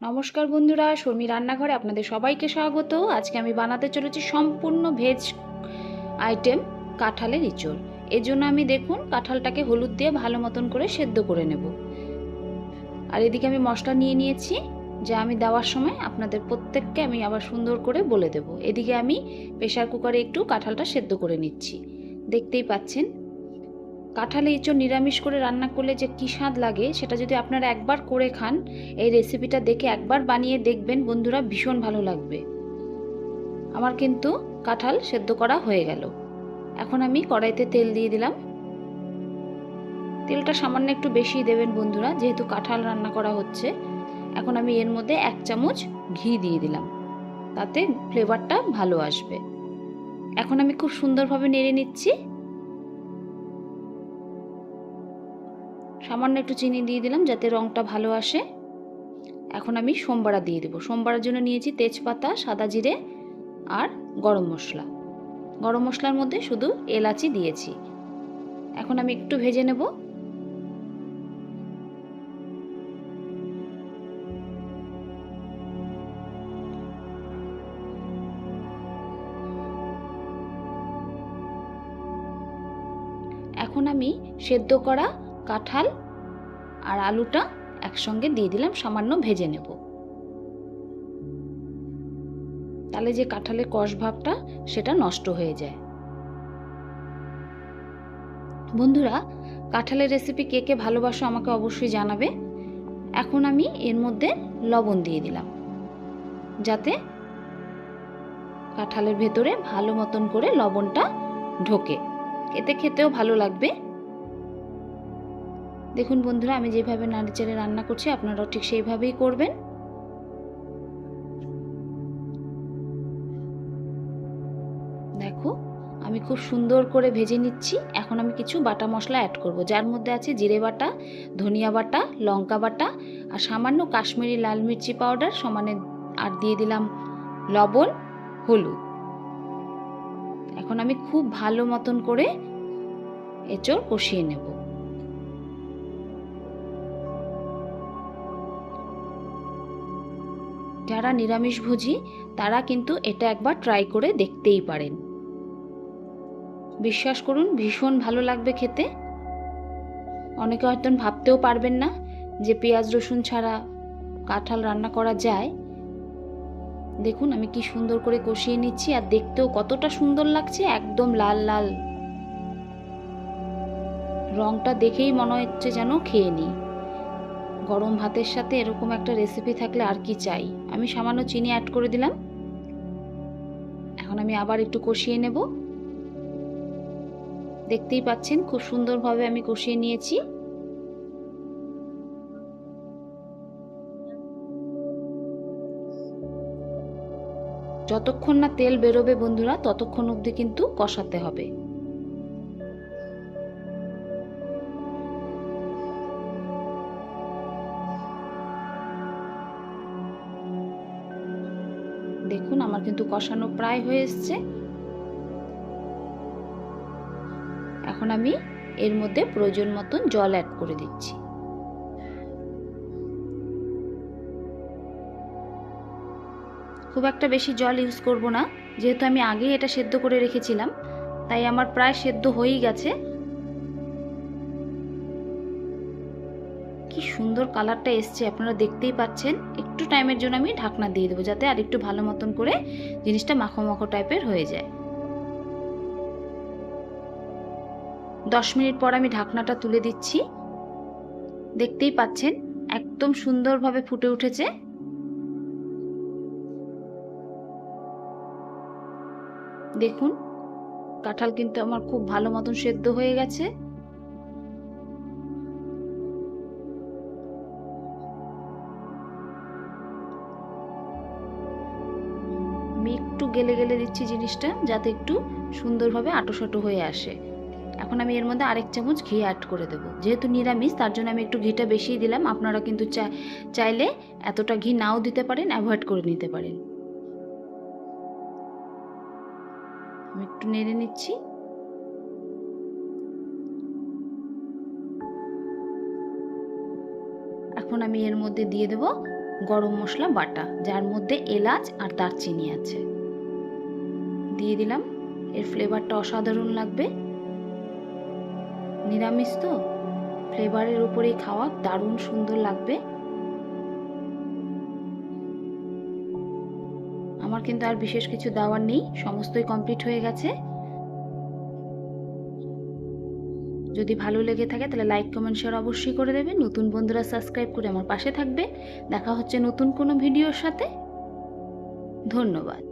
নমস্কার বন্ধুরা, শর্মি রান্নাঘরে আপনাদের সবাইকে স্বাগত। আজকে আমি বানাতে চলেছি সম্পূর্ণ ভেজ আইটেম কাঁঠালের ইঁচড় এর জন্য আমি দেখুন, কাঁঠালটাকে হলুদ দিয়ে ভালো মতন করে সেদ্ধ করে নেব। আর এদিকে আমি মশলা নিয়ে নিয়েছি, যা আমি দেওয়ার সময় আপনাদের প্রত্যেককে আমি আবার সুন্দর করে বলে দেব। এদিকে আমি প্রেশার কুকারে একটু কাঁঠালটা সেদ্ধ করে নিচ্ছি। দেখতেই পাচ্ছেন কাঁঠালে ইঁচড় নিরামিষ করে রান্না করলে যে কী স্বাদ লাগে, সেটা যদি আপনারা একবার করে খান, এই রেসিপিটা দেখে একবার বানিয়ে দেখবেন, বন্ধুরা ভীষণ ভালো লাগবে। আমার কিন্তু কাঁঠাল সেদ্ধ করা হয়ে গেল। এখন আমি কড়াইতে তেল দিয়ে দিলাম। তেলটা সামান্য একটু বেশি দেবেন, বন্ধুরা, যেহেতু কাঁঠাল রান্না করা হচ্ছে। এখন আমি এর মধ্যে এক চামচ ঘি দিয়ে দিলাম। তাতে ফ্লেভারটা ভালো আসবে। এখন আমি খুব সুন্দরভাবে নেড়ে নিচ্ছি। সামান্য একটু চিনি দিয়ে দিলাম যাতে রঙটা ভালো আসে। এখন আমি সোমবারা দিয়ে দেবো। সোমবারের জন্য নিয়েছি তেজপাতা, সাদা জিরে আর গরম মশলা। গরম মশলার মধ্যে শুধু এলাচি দিয়েছি। এখন আমি একটু ভেজে নেব। এখন আমি সেদ্ধ করা কাঁঠাল আর আলুটা একসঙ্গে দিয়ে দিলাম, সামান্য ভেজে নেব। তাহলে যে কাঁঠালের কষ ভাবটা, সেটা নষ্ট হয়ে যায়। বন্ধুরা, কাঁঠালের রেসিপি কে কে ভালোবাসো আমাকে অবশ্যই জানাবে। এখন আমি এর মধ্যে লবণ দিয়ে দিলাম, যাতে কাঁঠালের ভেতরে ভালো মতন করে লবণটা ঢোকে। এতে খেতেও ভালো লাগবে। দেখুন বন্ধুরা, আমি যেভাবে নাড়িচাড়ে রান্না করছি, আপনারাও ঠিক সেইভাবেই করবেন। দেখো, আমি খুব সুন্দর করে ভেজে নিচ্ছি। এখন আমি কিছু বাটা মশলা অ্যাড করব। যার মধ্যে আছে জিরে বাটা, ধনিয়া বাটা, লঙ্কা বাটা আর সামান্য কাশ্মীরি লাল মির্চি পাউডার সমানে আর দিয়ে দিলাম লবণ, হলুদ। এখন আমি খুব ভালো মতন করে এঁচড় কষিয়ে নেব। যারা নিরামিষভোজী তারা কিন্তু এটা একবার ট্রাই করে দেখতেই পারেন। বিশ্বাস করুন, ভীষণ ভালো লাগবে খেতে। অনেকে হয়তো ভাবতেও পারবেন না যে পেঁয়াজ রসুন ছাড়া কাঁঠাল রান্না করা যায়। দেখুন, আমি কি সুন্দর করে কষিয়ে নিচ্ছি আর দেখতেও কতটা সুন্দর লাগছে, একদম লাল লাল। রংটা দেখেই মনে হচ্ছে যেন খেয়ে নিই। গরম ভাতের সাথে এরকম একটা রেসিপি থাকলে আর কি চাই? আমি সামান্য চিনি অ্যাড করে দিলাম। এখন আমি আবার একটু কষিয়ে নেব। দেখতেই পাচ্ছেন খুব সুন্দরভাবে আমি কষিয়ে নিয়েছি। যতক্ষণ না তেল বেরোবে বন্ধুরা, ততক্ষণ অবধি কিন্তু কষাতে হবে। দেখুন, আমার কিন্তু কষানো প্রায় হয়ে এসছে। এখন আমি এর মধ্যে প্রয়োজন মতন জল অ্যাড করে দিচ্ছি। খুব একটা বেশি জল ইউজ করব না, যেহেতু আমি আগেই এটা সেদ্ধ করে রেখেছিলাম, তাই আমার প্রায় সেদ্ধ হয়েই গেছে। কি সুন্দর কালারটা এসছে, আপনারা দেখতেই পাচ্ছেন। একটু টাইমের জন্য আমি ঢাকনা দিয়ে দেবো যাতে আর একটু ভালো মতন করে জিনিসটা মাখো মাখো টাইপের হয়ে যায়। দশ মিনিট পর আমি ঢাকনাটা তুলে দিচ্ছি। দেখতেই পাচ্ছেন, একদম সুন্দরভাবে ফুটে উঠেছে। দেখুন, কাঁঠাল কিন্তু আমার খুব ভালো মতন সেদ্ধ হয়ে গেছে। আমি একটু গেলে গেলে দিচ্ছি জিনিসটা যাতে একটু সুন্দরভাবে আটোসাটো হয়ে আসে। এখন আমি এর মধ্যে আরেক চামচ ঘি অ্যাড করে দেবো। যেহেতু নিরামিষ, তার জন্য আমি একটু ঘিটা বেশিই দিলাম। আপনারা কিন্তু চাইলে এতটা ঘি নাও দিতে পারেন অ্যাভয়েড করে নিতে পারেন। আমি একটু নেড়ে নিচ্ছি। এখন আমি এর মধ্যে দিয়ে দেব গরম মশলা বাটা, যার মধ্যে এলাচ আর দারচিনি আছে। দিয়ে দিলাম। এর ফ্লেভারটা অসাধারণ লাগবে। নিরামিষ তো? ফ্লেভারের উপরেই খাওয়া দারুণ সুন্দর লাগবে। আমার কিন্তু আর বিশেষ কিছু দেওয়ার নেই। সমস্তই কমপ্লিট হয়ে গেছে। যদি ভালো লেগে থাকে তাহলে লাইক কমেন্ট শেয়ার অবশ্যই করে দেবে। নতুন বন্ধুরা সাবস্ক্রাইব করে আমার পাশে থাকবে। দেখা হচ্ছে নতুন কোনো ভিডিওর সাথে। ধন্যবাদ।